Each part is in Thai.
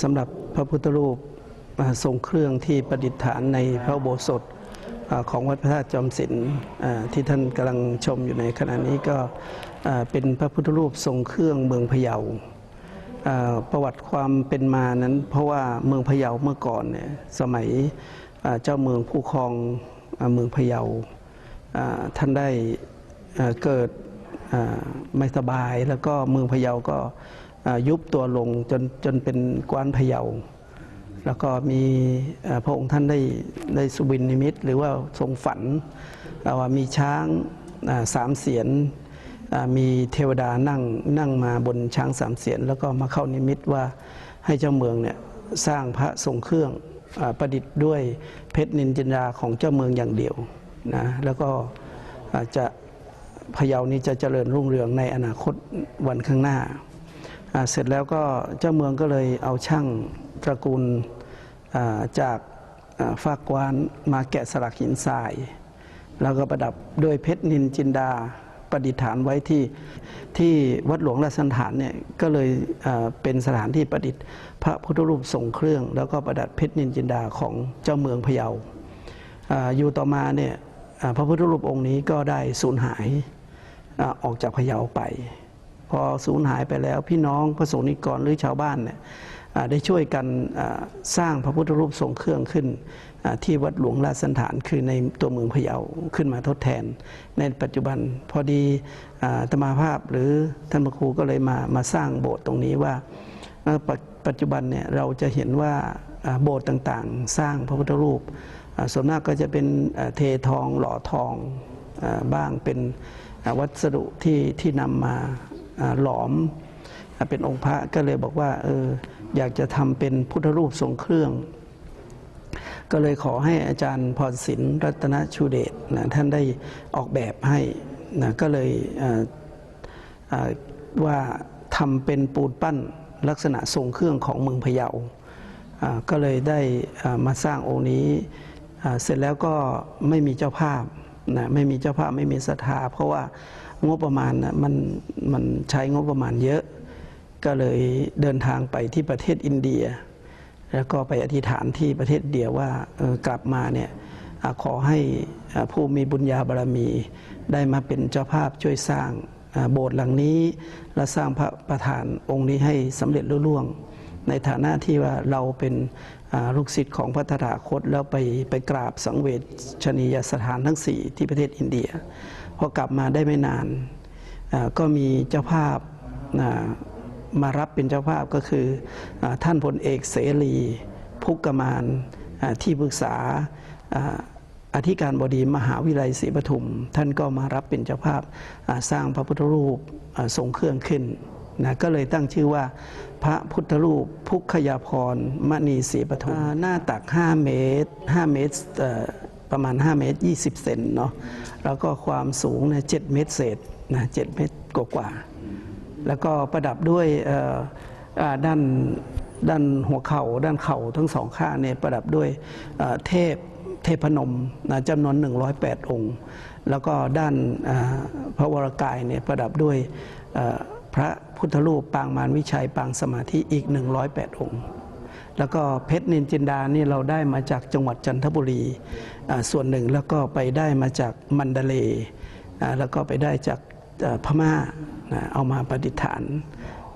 สำหรับพระพุทธรูปทรงเครื่องที่ประดิษฐานในพระโบสถของวัดพระธาตุจอมศิลป์ที่ท่านกำลังชมอยู่ในขณะนี้ก็เป็นพระพุทธรูปทรงเครื่องเมืองพะเยาประวัติความเป็นมานั้น เพราะว่าเมืองพะเยาเมื่อก่อนเนี่ยสมัยเจ้าเมืองผู้ครองเมืองพะเยาท่านได้เกิดไม่สบายแล้วก็เมืองพะเยาก็ ยุบตัวลงจนจนเป็นกวานพะเยา แล้วก็มีพระองค์ท่านได้ได้สุบินนิมิต หรือว่าทรงฝันว่ามีช้างสามเสียนมีเทวดานั่งนั่งมาบนช้างสามเสียน แล้วก็มาเข้านิมิตว่าให้เจ้าเมืองเนี่ยสร้างพระทรงเครื่องอประดิษฐ์ด้วยเพชรนินจินดาของเจ้าเมืองอย่างเดียวนะแล้วก็จะพะเยานี้จะเจริญรุ่งเรืองในอนาคตวันข้างหน้า เสร็จแล้วก็เจ้าเมืองก็เลยเอาช่างตระกูลจากอ่าฟากวานมาแกะสลักหินทราย แล้วก็ประดับด้วยเพชรนินจินดาประดิษฐานไว้ที่ที่วัดหลวงราชสันฐานเนี่ยก็เลยเป็นสถานที่ประดิษฐ์พระพุทธรูปทรงเครื่อง แล้วก็ประดับเพชรนินจินดาของเจ้าเมืองพะเยาอ่าอยู่ต่อมาเนี่ยพระพุทธรูปองค์นี้ก็ได้สูญหายอออกจากพะเยาไป พอสูญหายไปแล้ว พี่น้องพระสงฆ์นิกรหรือชาวบ้านเนี่ยได้ช่วยกันสร้างพระพุทธรูปทรงเครื่องขึ้นที่วัดหลวงราชสันฐานคือในตัวเมืองพะเยาขึ้นมาทดแทน ในปัจจุบันพอดีธรรมาภาพหรือท่านพระครูก็เลยมามาสร้างโบสถ์ตรงนี้ว่าปัจปัจจุบันเนี่ยเราจะเห็นว่าโบสถ์ต่างๆ สร้างพระพุทธรูปส่วนมากก็จะเป็นเททองหล่อทองอบ้างเป็นวัสดุที่ที่นำมา หลอมเป็นองค์พระก็เลยบอกว่าเอออยากจะทำเป็นพุทธรูปทรงเครื่อง ก็เลยขอให้อาจารย์พรศิลป์รัตนชูเดชนะท่านได้ออกแบบให้นะก็เลยว่าทำเป็นปูนปั้นลักษณะทรงเครื่องของเมืองพะเยาก็เลยได้มาสร้างองค์นี้เสร็จแล้วก็ไม่มีเจ้าภาพนะไม่มีเจ้าภาพไม่มีศรัทธาเพราะว่า งบประมาณนะมันมันใช้งบประมาณเยอะ ก็เลยเดินทางไปที่ประเทศอินเดีย แล้วก็ไปอธิษฐานที่ประเทศเดียว่ากลับมาเนี่ยขอให้ผู้มีบุญญาบารมี ได้มาเป็นเจ้าภาพช่วยสร้างโบสถ์หลังนี้ และสร้างพระประธานองค์นี้ให้สำเร็จลุล่วง ในฐานะที่ว่าเราเป็น ลูกศิษย์ของพระตถาคตแล้วไปไปกราบสังเวชนียสถานทั้งสี่ที่ประเทศอินเดีย พอกลับมาได้ไม่นานก็มีเจ้าภาพมารับเป็นเจ้าภาพก็คืออท่านพลเอกเสรีพุกกมานที่ปรึกษาอธิการบดีมหาวิทยาลัยศรีปทุม ท่านก็มารับเป็นเจ้าภาพสร้างพระพุทธรูปทรงเครื่องขึ้น นะก็เลยตั้งชื่อว่าพระพุทธรูปพุกขยาพรมณีศรีปทุมหน้าตัก 5 เมตร 5 เมตรประมาณ 5 เมตร 20 เซนเนาะแล้วก็ความสูงเนี่ย7เมตรเศษนะ7เมตรกว่าๆแล้วก็ประดับด้วยด้านด้านหัวเข่า ด้านเข่าทั้งสองข้างเนี่ยประดับด้วยเทพเทพนมนะจำนวน 108 องค์ แล้วก็ด้านพระวรกายเนี่ยประดับด้วย พระพุทธรูปปางมารวิชัยปางสมาธิอีก 108 องค์ แล้วก็เพชรนินจินดานี่เราได้มาจากจังหวัดจันทบุรีส่วนหนึ่งแล้วก็ไปได้มาจากมันดาเลแล้วก็ไปได้จากพม่าเอามาประดิษฐาน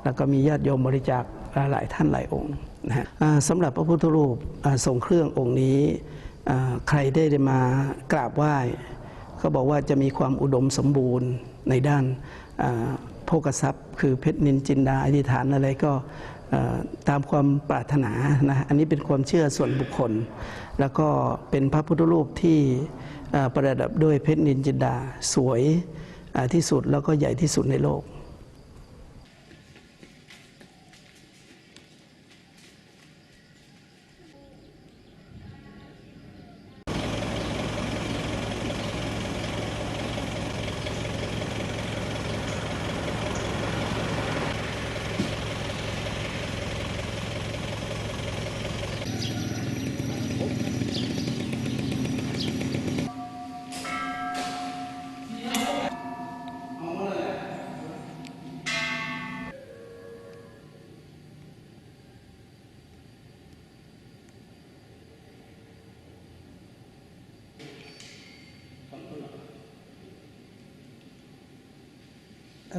แล้วก็มีญาติโยมบริจาคหลายท่านหลายองค์นะฮะสำหรับพระพุทธรูปอ่าทรงเครื่ององค์นี้ใครได้มากราบไหว้เขาบอกว่าจะมีความอุดมสมบูรณ์ในด้านอ โภกทรัพย์ คือเพชรนินจินดาอธิษฐานอะไรก็ตามความปรารถนานะอันนี้เป็นความเชื่อส่วนบุคคล แล้วก็เป็นพระพุทธรูปที่ประดับด้วยเพชรนินจินดาสวยที่สุดแล้วก็ใหญ่ที่สุดในโลก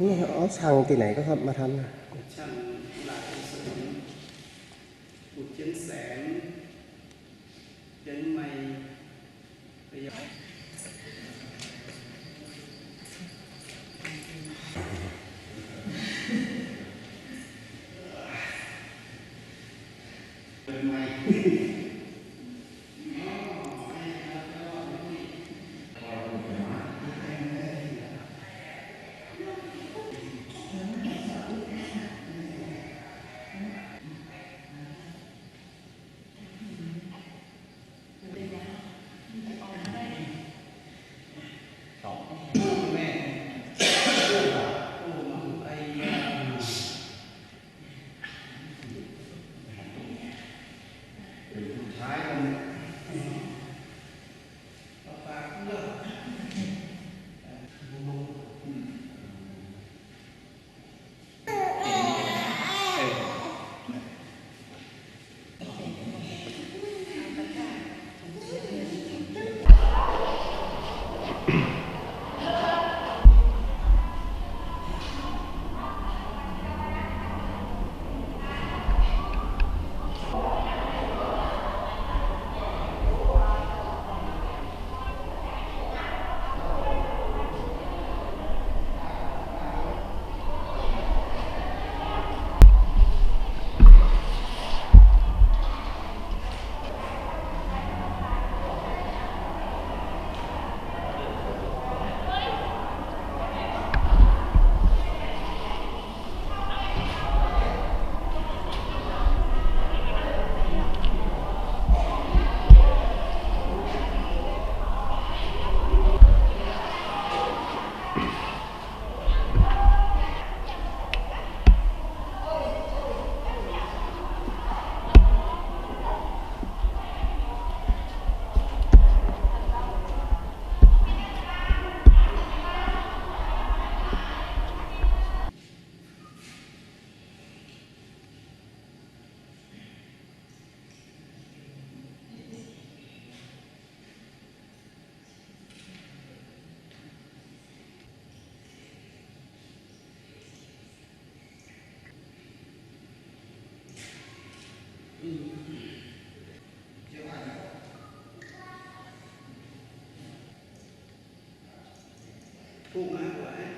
ท่านเอาช่างที่ไหนก็ครับมาทำนะช่าง ผู้มาก